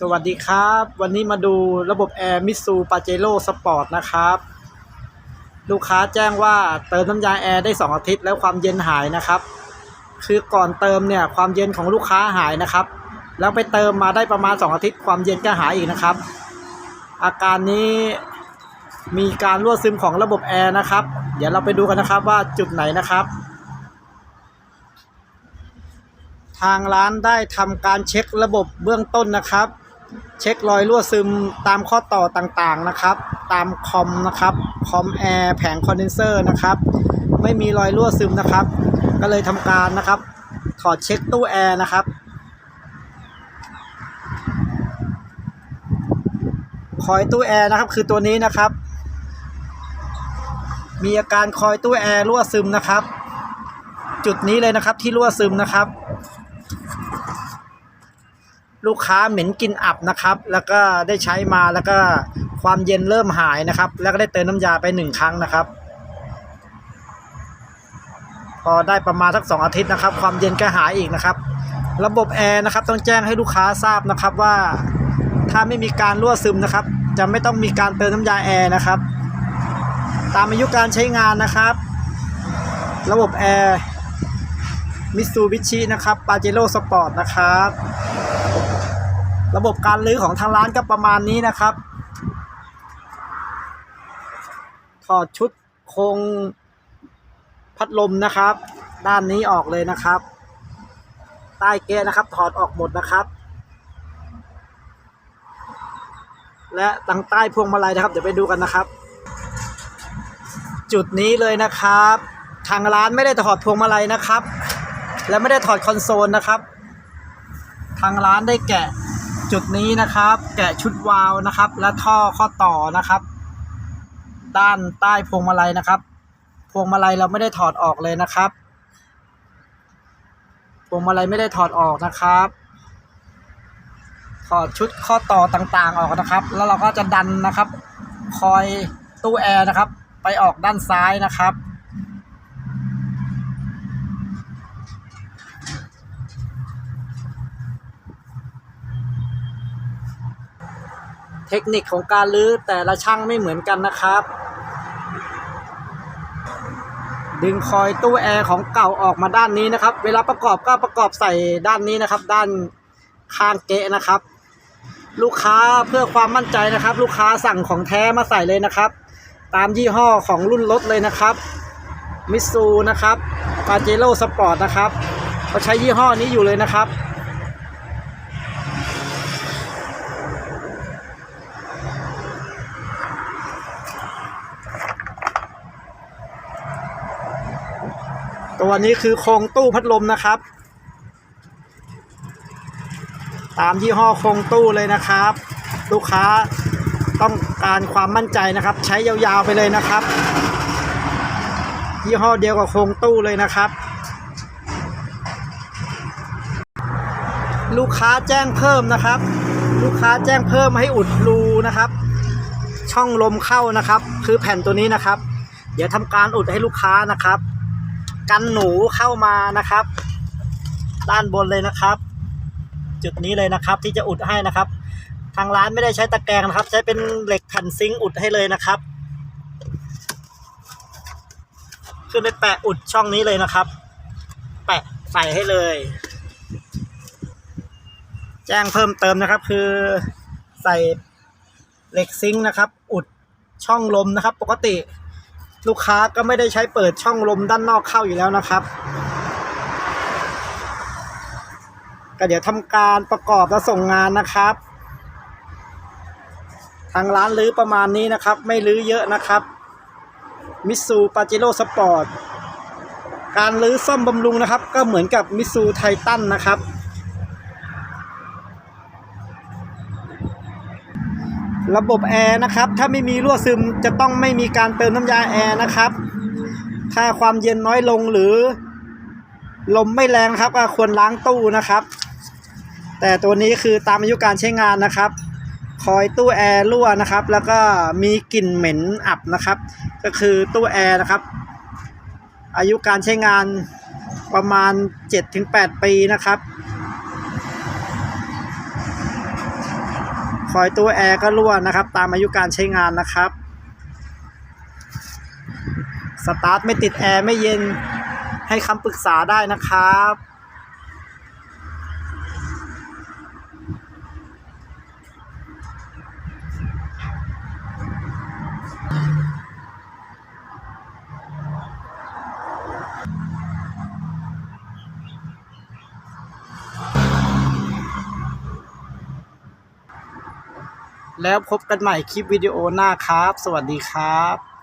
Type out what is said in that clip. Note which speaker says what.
Speaker 1: สวัสดีครับ วันนี้มาดูระบบแอร์มิสูปาเจโร่สปอร์ตนะครับ ลูกค้าแจ้งว่าเติมน้ำยาแอร์ได้ 2 อาทิตย์แล้วความเย็นหายนะครับ คือก่อนเติมเนี่ยความเย็นของลูกค้าหายนะครับ แล้วไปเติมมาได้ประมาณ 2 อาทิตย์ความเย็นก็หายอีกนะครับ อาการนี้มีการรั่วซึมของระบบแอร์นะครับ เดี๋ยวเราไปดูกันนะครับว่าจุดไหนนะครับ ทางร้านได้ทำการเช็คระบบเบื้องต้นนะครับ เช็ครอยรั่วซึมตามข้อต่อต่างๆนะครับ ตามคอมนะครับคอมแอร์แผงคอนเดนเซอร์นะครับไม่มีรอยรั่วซึมนะครับ ก็เลยทำการนะครับ ถอดเช็คตู้แอร์นะครับคอยตู้แอร์นะครับคือตัวนี้นะครับ มีอาการคอยตู้แอร์รั่วซึมนะครับ จุดนี้เลยนะครับที่รั่วซึมนะครับ ลูกค้าเหม็นกินอับนะครับ แล้วก็ได้ใช้มาแล้วก็ความเย็นเริ่มหายนะครับ แล้วก็ได้เติมน้ำยาไปหนึ่งครั้งนะครับ พอได้ประมาณสักสองอาทิตย์นะครับ ความเย็นก็หายอีกนะครับ ระบบแอร์นะครับต้องแจ้งให้ลูกค้าทราบนะครับว่าถ้าไม่มีการรั่วซึมนะครับ จะไม่ต้องมีการเติมน้ำยาแอร์นะครับ ตามอายุการใช้งานนะครับ ระบบแอร์มิตซูบิชินะครับปาเจโร่สปอร์ตนะครับ ระบบการลื้อของทางร้านก็ประมาณนี้นะครับ ถอดชุดโครงพัดลมนะครับ ด้านนี้ออกเลยนะครับ ใต้เกะนะครับ ถอดออกหมดนะครับ และตังใต้พวงมาลัยนะครับ เดี๋ยวไปดูกันนะครับ จุดนี้เลยนะครับ ทางร้านไม่ได้ถอดพวงมาลัยนะครับ และไม่ได้ถอดคอนโซลนะครับ ทางร้านได้แกะ จุดนี้นะครับ แกะชุดวาล์วนะครับ และท่อข้อต่อนะครับ ด้านใต้พวงมาลัยนะครับ พวงมาลัยเราไม่ได้ถอดออกเลยนะครับ พวงมาลัยไม่ได้ถอดออกนะครับถอดชุดข้อต่อต่างๆออกนะครับ แล้วเราก็จะดันนะครับ คอยตู้แอร์นะครับ ไปออกด้านซ้ายนะครับ เทคนิคของการลื้อแต่ละช่างไม่เหมือนกันนะครับ ดึงคอยตู้แอร์ของเก่าออกมาด้านนี้นะครับ เวลาประกอบก็ประกอบใส่ด้านนี้นะครับ ด้านข้างเกะนะครับ ลูกค้าเพื่อความมั่นใจนะครับ ลูกค้าสั่งของแท้มาใส่เลยนะครับ ตามยี่ห้อของรุ่นรถเลยนะครับมิซูนะครับปาเจโร่สปอร์ตนะครับเขาใช้ยี่ห้อนี้อยู่เลยนะครับ ตัวนี้คือโครงตู้พัดลมนะครับ ตามยี่ห้อโครงตู้เลยนะครับ ลูกค้าต้องการความมั่นใจนะครับ ใช้ยาวๆไปเลยนะครับ ยี่ห้อเดียวกับโครงตู้เลยนะครับ ลูกค้าแจ้งเพิ่มนะครับ ลูกค้าแจ้งเพิ่มให้อุดรูนะครับ ช่องลมเข้านะครับ คือแผ่นตัวนี้นะครับ เดี๋ยวทำการอุดให้ลูกค้านะครับ กันหนูเข้ามานะครับ ด้านบนเลยนะครับ จุดนี้เลยนะครับที่จะอุดให้นะครับ ทางร้านไม่ได้ใช้ตะแกรงนะครับ ใช้เป็นเหล็กแผ่นซิงค์อุดให้เลยนะครับ ขึ้นไปแปะอุดช่องนี้เลยนะครับ แปะใส่ให้เลย แจ้งเพิ่มเติมนะครับ คือใส่เหล็กซิงค์นะครับ อุดช่องลมนะครับ ปกติ ลูกค้าก็ไม่ได้ใช้เปิดช่องลมด้านนอกเข้าอยู่แล้วนะครับ ก็เดี๋ยวทำการประกอบและส่งงานนะครับ ทางร้านรื้อประมาณนี้นะครับ ไม่รื้อเยอะนะครับมิสูปาเจโร่สปอร์ตการรื้อซ่อมบำรุงนะครับ ก็เหมือนกับมิสูไททันนะครับ ระบบแอร์นะครับ ถ้าไม่มีรั่วซึมจะต้องไม่มีการเติมน้ำยาแอร์นะครับ ถ้าความเย็นน้อยลงหรือ ลมไม่แรงครับก็ควรล้างตู้นะครับ แต่ตัวนี้คือตามอายุการใช้งานนะครับ คอยตู้แอร์รั่วนะครับ แล้วก็มีกลิ่นเหม็นอับนะครับ ก็คือตู้แอร์นะครับ อายุการใช้งานประมาณ 7-8 ปีนะครับ คอยตัวแอร์ก็รั่วนะครับ ตามอายุการใช้งานนะครับ สตาร์ทไม่ติดแอร์ไม่เย็นให้คำปรึกษาได้นะครับ แล้วพบกันใหม่คลิปวิดีโอหน้าครับ สวัสดีครับ